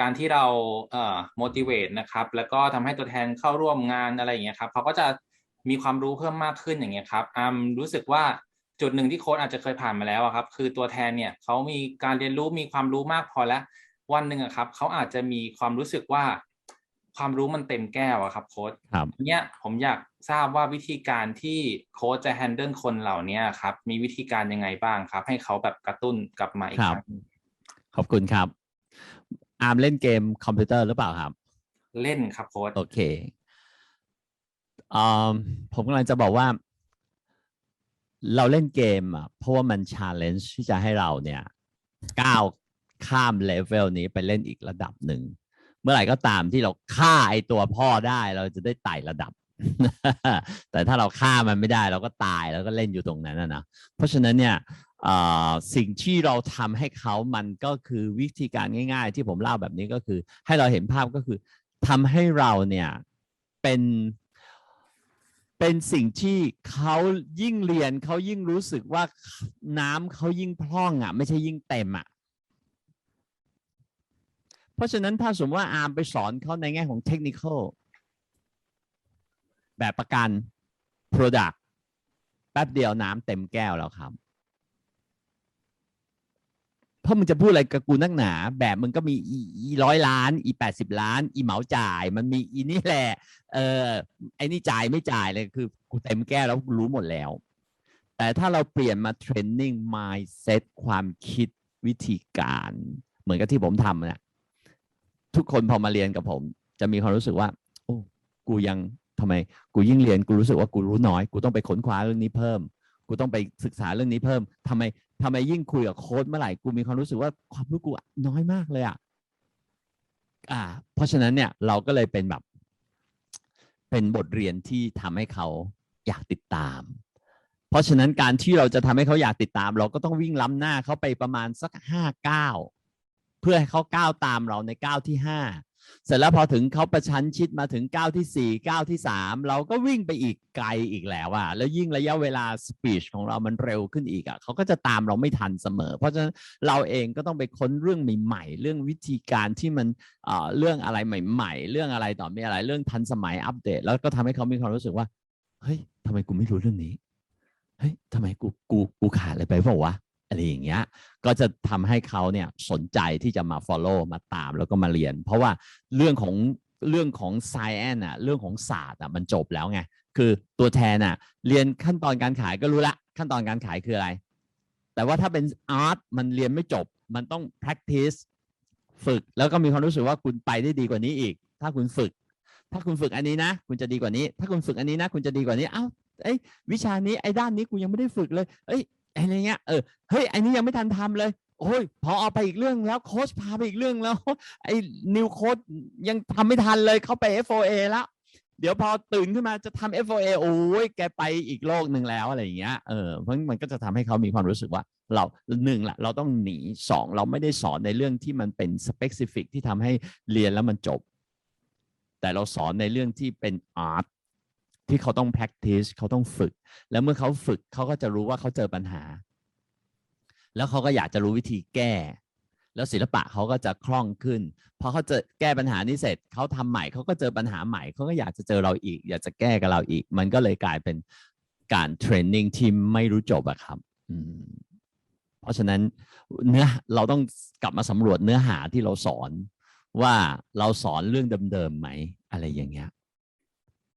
การที่เราเอ่อ motivate นะครับ แล้วก็ทำให้ตัวแทนเข้าร่วมงานอะไรอย่างเงี้ยครับเขาก็จะมีความรู้เพิ่มมากขึ้นอย่างเงี้ยครับอามรู้สึกว่าจุดหนึ่งที่โค้ชอาจจะเคยผ่านมาแล้วอะครับ คือตัวแทนเนี่ยเขามีการเรียนรู้มีความรู้มากพอแล้ว วันหนึ่งอะครับเขาอาจจะมีความรู้สึกว่า ความรู้มันเต็มแก้วอะครับโค้ชครับเนี้ยผมอยากทราบว่าวิธีการที่โค้ชจะ handle คนเหล่านี้ครับ มีวิธีการยังไงบ้างครับ ให้เขาแบบกระตุ้นกลับมาอีกคครับรั้งขอบคุณครับ อาร์มเล่นเกมคอมพิวเตอร์หรือเปล่าครับ เล่นครับโค้ชโอเคอืมผมกำลังจะบอกว่า เราเล่นเกมอะเพราะว่ามันชาเลนจ์ที่จะให้เราเนี่ยก้าวข้ามเลเวลนี้ไปเล่นอีกระดับหนึ่ง เมื่อไหร่ก็ตามที่เราฆ่าไอตัวพ่อได้เราจะได้ไต่ระดับ แต่ถ้าเราฆ่ามันไม่ได้เราก็ตายแล้วก็เล่นอยู่ตรงนั้นนะนะเพราะฉะนั้นเนี่ยเอ่อ สิ่งที่เราทำให้เขามันก็คือวิธีการง่าย ๆ ที่ผมเล่าแบบนี้ก็คือ ให้เราเห็นภาพก็คือทำให้เราเนี่ยเป็นเป็นสิ่งที่เขายิ่งเรียนเขายิ่งรู้สึกว่าน้ำเขายิ่งพร่องอะ ไม่ใช่ยิ่งเต็มอะเพราะฉะนั้นถ้าสมมติว่าอาร์มไปสอนเขาในแง่ของเทคนิคอลแบบประกัน Product แป๊บเดียวน้ำเต็มแก้วแล้วครับ เพราะมึงจะพูดอะไรกับกูนักหนา แบบมึงก็มีอีร้อยล้าน อีแปดสิบล้าน อีเหมาจ่าย มันมีอีนี่แหละ เออไอ้นี่จ่ายไม่จ่ายเลยคือกูเต็มแก้วแล้วกูรู้หมดแล้ว แต่ถ้าเราเปลี่ยนมาเทรนนิ่ง mindset ความคิดวิธีการ เหมือนกับที่ผมทำนะทุกคนพอมาเรียนกับผม จะมีความรู้สึกว่า โอ้กูยังทำไมกูยิ่งเรียนกูรู้สึกว่ากูรู้น้อย กูต้องไปค้นคว้าเรื่องนี้เพิ่ม กูต้องไปศึกษาเรื่องนี้เพิ่มทำไม ทำไมยิ่งคุยกับโค้ดเมื่อไหร่กูมีความรู้สึกว่าความรู้กูน้อยมากเลยอะอ่า เพราะฉะนั้นเนี่ยเราก็เลยเป็นแบบ เป็นบทเรียนที่ทำให้เขาอยากติดตาม เพราะฉะนั้นการที่เราจะทำให้เขาอยากติดตาม เราก็ต้องวิ่งล้ำหน้าเขาไปประมาณสักห้าเก้าเพื่อให้เขาก้าวตามเราในก้าวที่ห้า เสร็จแล้วพอถึงเขาประชันชิดมาถึงก้าวที่สี่ก้าวที่สามเราก็วิ่งไปอีกไกลอีกแล้วอะแล้วยิ่งระยะเวลาสปีชของเรามันเร็วขึ้นอีกอะเขาก็จะตามเราไม่ทันเสมอ เพราะฉะนั้นเราเองก็ต้องไปค้นเรื่องใหม่ ๆ เรื่องวิธีการที่มันเอ่อเรื่องอะไรใหม่ ๆ เรื่องอะไรต่อมีอะไรเรื่องทันสมัยอัปเดต แล้วก็ทำให้เขามีความรู้สึกว่าเฮ้ยทำไมกูไม่รู้เรื่องนี้เฮ้ยทำไมกูกูกูขาดอะไรไปเปล่าวะ อะไรอย่างเงี้ยก็จะทำให้เขาเนี่ยสนใจที่จะมา follow มาตามแล้วก็มาเรียน เพราะว่าเรื่องของเรื่องของ science อะเรื่องของศาสตร์อะมันจบแล้วไงคือตัวแทนอะเรียนขั้นตอนการขายก็รู้ละขั้นตอนการขายคืออะไร แต่ว่าถ้าเป็น art มันเรียนไม่จบ มันต้อง practice ฝึกแล้วก็มีความรู้สึกว่าคุณไปได้ดีกว่านี้อีก ถ้าคุณฝึก ถ้าคุณฝึกอันนี้นะ คุณจะดีกว่านี้ ถ้าคุณฝึกอันนี้นะ คุณจะดีกว่านี้เอ้าเอ้ยวิชานี้ไอ้ด้านนี้กูยังไม่ได้ฝึกเลย เอ้ย อะไรเงี้ยเออเฮ้ยไอ้นี้ยังไม่ทันทำเลยโอ้ยพอเอาไปอีกเรื่องแล้วโค้ชพาไปอีกเรื่องแล้วไอ้นิวโค้ดยังทำไม่ทันเลยเขาไป FOA แล้วเดี๋ยวพอตื่นขึ้นมาจะทำ FOA โอ้ยแกไปอีกโลกหนึ่งแล้วอะไรอย่างเงี้ยเออเพราะมันก็จะทำให้เขามีความรู้สึกว่า เราหนึ่งละเราต้องหนีสองเราไม่ได้สอนในเรื่องที่มันเป็น specific ที่ทำให้เรียนแล้วมันจบ แต่เราสอนในเรื่องที่เป็น art ที่เขาต้อง practice เขาต้องฝึก แล้วเมื่อเขาฝึกเขาก็จะรู้ว่าเขาเจอปัญหา แล้วเขาก็อยากจะรู้วิธีแก้ แล้วศิลปะเขาก็จะคล่องขึ้นพอเขาเจอแก้ปัญหานี้เสร็จเขาทำใหม่เขาก็เจอปัญหาใหม่เขาก็อยากจะเจอเราอีก อยากจะแก้กับเราอีก มันก็เลยกลายเป็นการเทรนนิ่งที่ไม่รู้จบอะครับเพราะฉะนั้นเนื้อเราต้องกลับมาสำรวจเนื้อหาที่เราสอนว่าเราสอนเรื่องเดิมๆไหม อะไรอย่างเงี้ย